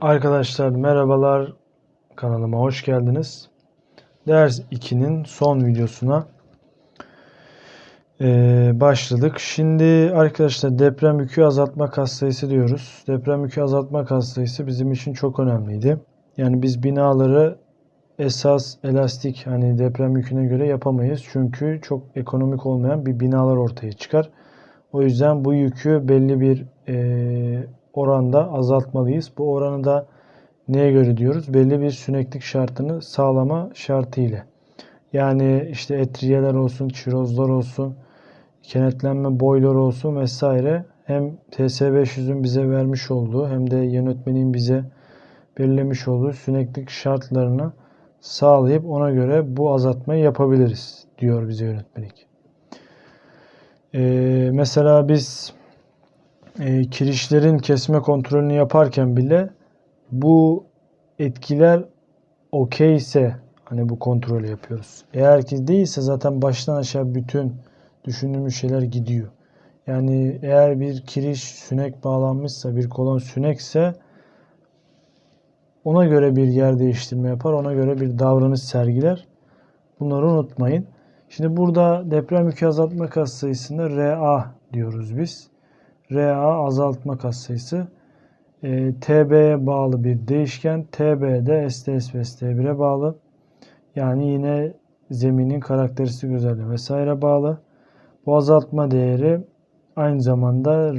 Arkadaşlar merhabalar kanalıma hoş geldiniz. Ders 2'nin son videosuna eee, başladık. Şimdi arkadaşlar deprem yükü azaltma katsayısı diyoruz. Deprem yükü azaltma katsayısı bizim için çok önemliydi. Yani biz binaları esas elastik hani deprem yüküne göre yapamayız. Çünkü çok ekonomik olmayan bir binalar ortaya çıkar. O yüzden bu yükü belli bir eee, oranda azaltmalıyız. Bu oranı da neye göre diyoruz? Belli bir süneklik şartını sağlama şartı ile. Yani işte etriyeler olsun, çirozlar olsun, kenetlenme boyları olsun vesaire hem TS500'ün bize vermiş olduğu hem de yönetmenin bize belirlemiş olduğu süneklik şartlarını sağlayıp ona göre bu azaltmayı yapabiliriz diyor bize yönetmelik. Ee, mesela biz e, kirişlerin kesme kontrolünü yaparken bile bu etkiler okey ise hani bu kontrolü yapıyoruz. Eğer ki değilse zaten baştan aşağı bütün düşündüğümüz şeyler gidiyor. Yani eğer bir kiriş sünek bağlanmışsa, bir kolon sünekse ona göre bir yer değiştirme yapar, ona göre bir davranış sergiler. Bunları unutmayın. Şimdi burada deprem yükü azaltma katsayısında RA diyoruz biz. RA azaltma katsayısı. E, TB'ye bağlı bir değişken. TB de STS ve ST1'e bağlı. Yani yine zeminin karakteristik özelliği vesaire bağlı. Bu azaltma değeri aynı zamanda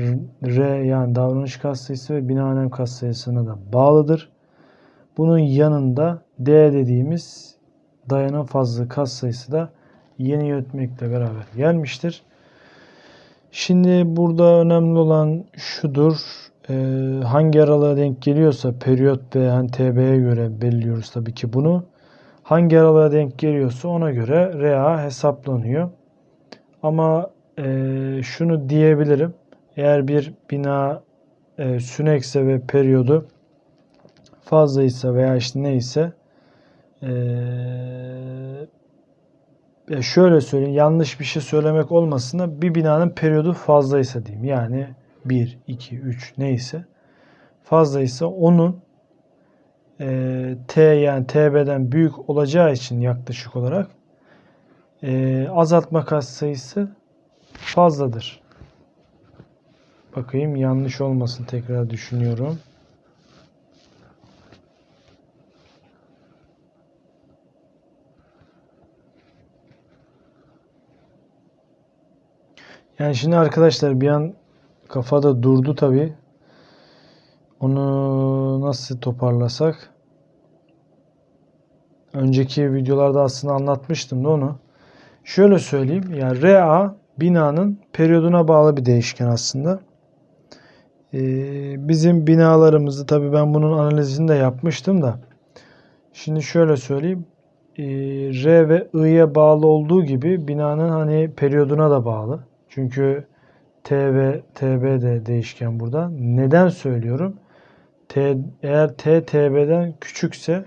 R yani davranış katsayısı ve bina önem katsayısına da bağlıdır. Bunun yanında D dediğimiz dayanım fazla katsayısı da yeni yönetmekle beraber gelmiştir. Şimdi burada önemli olan şudur. Ee, hangi aralığa denk geliyorsa periyot ve hani göre belirliyoruz tabii ki bunu. Hangi aralığa denk geliyorsa ona göre RA hesaplanıyor. Ama e, şunu diyebilirim. Eğer bir bina e, sünekse ve periyodu fazlaysa veya işte neyse e, ya şöyle söyleyeyim yanlış bir şey söylemek olmasın da bir binanın periyodu fazlaysa diyeyim. Yani 1, 2, 3 neyse fazlaysa onun e, T yani TB'den büyük olacağı için yaklaşık olarak e, azaltma katsayısı fazladır. Bakayım yanlış olmasın tekrar düşünüyorum. Yani şimdi arkadaşlar bir an kafada durdu tabi. Onu nasıl toparlasak? Önceki videolarda aslında anlatmıştım da onu. Şöyle söyleyeyim. Yani RA binanın periyoduna bağlı bir değişken aslında. Ee, bizim binalarımızı tabi ben bunun analizini de yapmıştım da. Şimdi şöyle söyleyeyim. Ee, R ve I'ye bağlı olduğu gibi binanın hani periyoduna da bağlı. Çünkü T ve TB de değişken burada. Neden söylüyorum? T, eğer T TB'den küçükse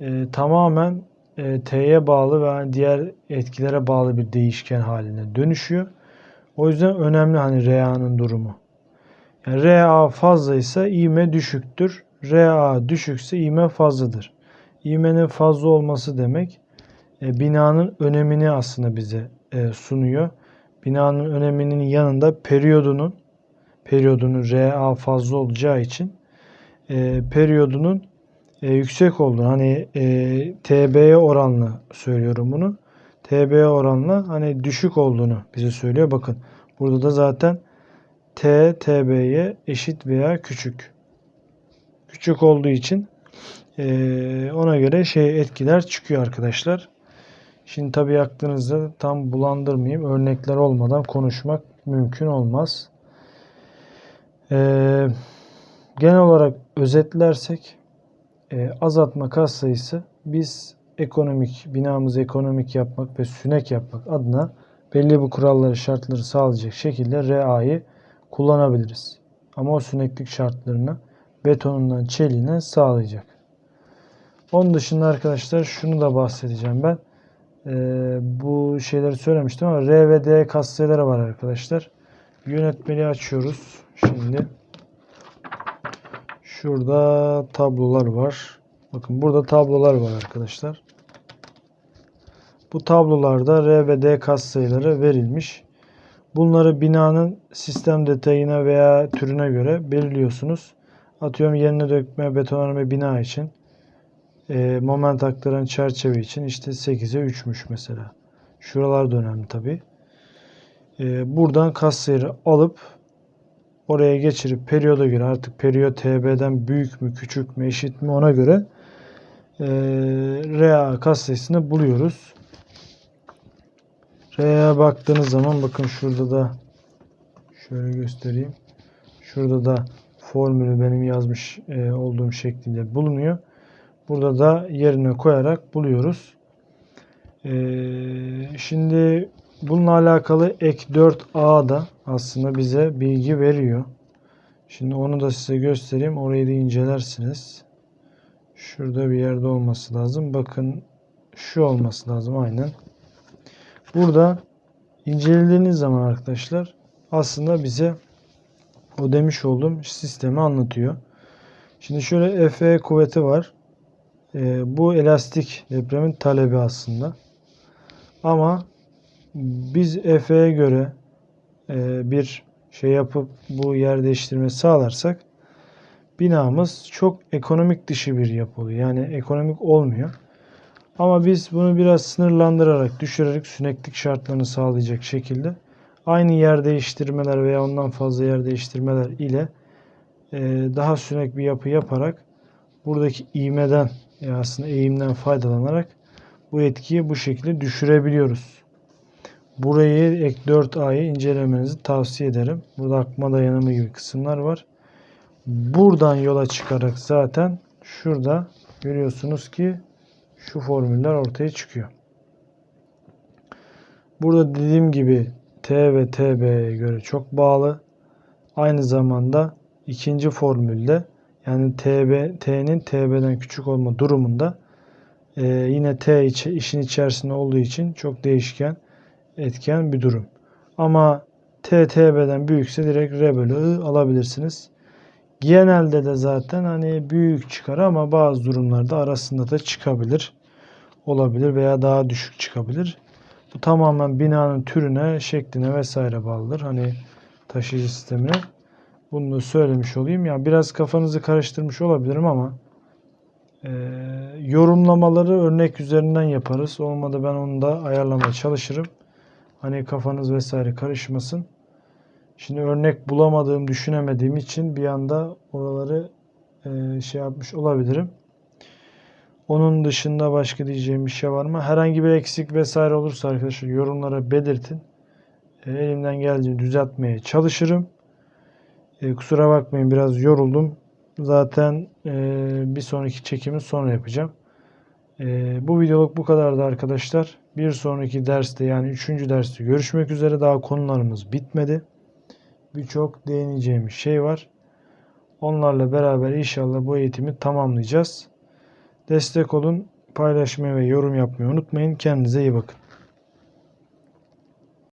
e, tamamen e, T'ye bağlı ve diğer etkilere bağlı bir değişken haline dönüşüyor. O yüzden önemli hani RA'nın durumu. Yani RA fazlaysa ivme düşüktür. RA düşükse ivme fazladır. İvmenin fazla olması demek e, binanın önemini aslında bize e, sunuyor. Binanın öneminin yanında periyodunun periyodunun RA fazla olacağı için e, periyodunun e, yüksek olduğunu hani e, TB'ye oranlı söylüyorum bunu. TB'ye oranlı hani düşük olduğunu bize söylüyor. Bakın burada da zaten T TB'ye eşit veya küçük. Küçük olduğu için e, ona göre şey etkiler çıkıyor arkadaşlar. Şimdi tabii aklınızda tam bulandırmayayım. Örnekler olmadan konuşmak mümkün olmaz. Ee, genel olarak özetlersek e, azaltma katsayısı biz ekonomik, binamızı ekonomik yapmak ve sünek yapmak adına belli bu kuralları, şartları sağlayacak şekilde RA'yı kullanabiliriz. Ama o süneklik şartlarını betonundan çeliğine sağlayacak. Onun dışında arkadaşlar şunu da bahsedeceğim ben. Ee, bu şeyleri söylemiştim ama R ve katsayıları var arkadaşlar. Yönetmeliği açıyoruz. Şimdi Şurada tablolar var. Bakın burada tablolar var arkadaşlar. Bu tablolarda R ve verilmiş. Bunları binanın sistem detayına veya türüne göre belirliyorsunuz. Atıyorum yerine dökme, betonarme bina için e, moment aktaran çerçeve için işte 8'e 3'müş mesela. Şuralar da önemli tabi. E, buradan katsayıları alıp oraya geçirip periyoda göre artık periyot TB'den büyük mü küçük mü eşit mi ona göre e, RA katsayısını buluyoruz. R'ye baktığınız zaman bakın şurada da şöyle göstereyim. Şurada da formülü benim yazmış e, olduğum şeklinde bulunuyor. Burada da yerine koyarak buluyoruz. E, şimdi bununla alakalı ek 4a da aslında bize bilgi veriyor. Şimdi onu da size göstereyim. Orayı da incelersiniz. Şurada bir yerde olması lazım. Bakın şu olması lazım aynen. Burada incelediğiniz zaman arkadaşlar aslında bize o demiş olduğum sistemi anlatıyor. Şimdi şöyle Fe kuvveti var. E, bu elastik depremin talebi aslında. Ama biz Efe'ye göre e, bir şey yapıp bu yer değiştirme sağlarsak binamız çok ekonomik dışı bir yapı oluyor. Yani ekonomik olmuyor. Ama biz bunu biraz sınırlandırarak, düşürerek süneklik şartlarını sağlayacak şekilde aynı yer değiştirmeler veya ondan fazla yer değiştirmeler ile e, daha sünek bir yapı yaparak buradaki iğmeden yani aslında eğimden faydalanarak bu etkiyi bu şekilde düşürebiliyoruz. Burayı ek 4A'yı incelemenizi tavsiye ederim. Burada akma dayanımı gibi kısımlar var. Buradan yola çıkarak zaten şurada görüyorsunuz ki şu formüller ortaya çıkıyor. Burada dediğim gibi T ve TB'ye göre çok bağlı. Aynı zamanda ikinci formülde yani TB T'nin TB'den küçük olma durumunda e, yine T içi, işin içerisinde olduğu için çok değişken etken bir durum. Ama T TB'den büyükse direkt R bölü I alabilirsiniz. Genelde de zaten hani büyük çıkar ama bazı durumlarda arasında da çıkabilir. Olabilir veya daha düşük çıkabilir. Bu tamamen binanın türüne, şekline vesaire bağlıdır. Hani taşıyıcı sistemine. Bunu da söylemiş olayım. Yani biraz kafanızı karıştırmış olabilirim ama e, yorumlamaları örnek üzerinden yaparız. Olmadı ben onu da ayarlamaya çalışırım. Hani kafanız vesaire karışmasın. Şimdi örnek bulamadığım, düşünemediğim için bir anda oraları e, şey yapmış olabilirim. Onun dışında başka diyeceğim bir şey var mı? Herhangi bir eksik vesaire olursa arkadaşlar yorumlara belirtin. E, elimden geldiğince düzeltmeye çalışırım. E, kusura bakmayın biraz yoruldum. Zaten e, bir sonraki çekimi sonra yapacağım. E, bu videoluk bu kadardı arkadaşlar. Bir sonraki derste yani üçüncü derste görüşmek üzere. Daha konularımız bitmedi. Birçok değineceğimiz şey var. Onlarla beraber inşallah bu eğitimi tamamlayacağız. Destek olun, paylaşmayı ve yorum yapmayı unutmayın. Kendinize iyi bakın.